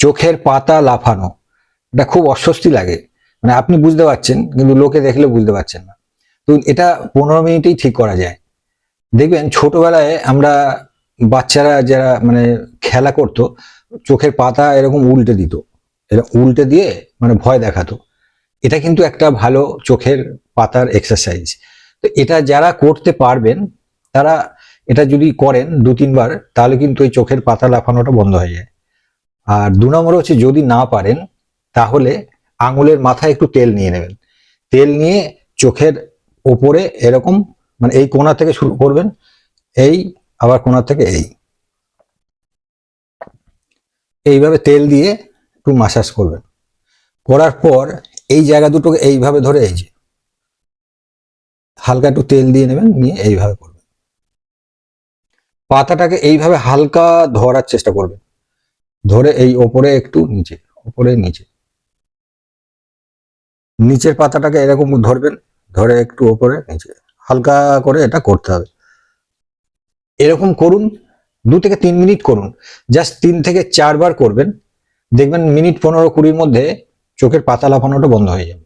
চোখের পাতা লাফানো। এটা খুব অস্বস্তি লাগে। মানে আপনি বুঝতে পারছেন, কিন্তু লোকে দেখলে বুঝতে পারছেন না। তো এটা পনেরো মিনিটেই ঠিক করা যায়। দেখবেন ছোটবেলায় আমরা বাচ্চারা যারা মানে খেলা করতো, চোখের পাতা এরকম উল্টে দিত। এরকম উল্টে দিয়ে মানে ভয় দেখাতো। এটা কিন্তু একটা ভালো চোখের পাতার এক্সারসাইজ তো এটা যারা করতে পারবেন, তারা এটা যদি করেন দু তিনবার তাহলে কিন্তু এই চোখের পাতা লাফানোটা বন্ধ হয়ে যায়। আর দু নম্বর হচ্ছে যদি না পারেন, তাহলে আঙুলের মাথায় একটু তেল নিয়ে নেবেন। তেল নিয়ে চোখের ওপরে এরকম মানে এই কোণা থেকে শুরু করবেন, এই, আবার কোণা থেকে এই। এইভাবে তেল দিয়ে একটু মাসাজ করবেন। করার পর এই জায়গা দুটোকে এইভাবে ধরে এই যে, হালকা একটু তেল দিয়ে নেবেন, নিয়ে এইভাবে করবেন। পাতাটাকে এইভাবে হালকা ধরার চেষ্টা করবেন। ধরে এই ওপরে একটু নিচে, ওপরে নিচে। নিচের পাতাটাকে এরকম ধরবেন, ধরে একটু ওপরে নিচে। হালকা করে এটা করতে হবে। এরকম করুন, দু থেকে তিন মিনিট করুন। জাস্ট তিন থেকে চারবার করবেন। দেখবেন মিনিট পনেরো কুড়ির মধ্যে চোখের পাতা লাফানোটা বন্ধ হয়ে যাবে।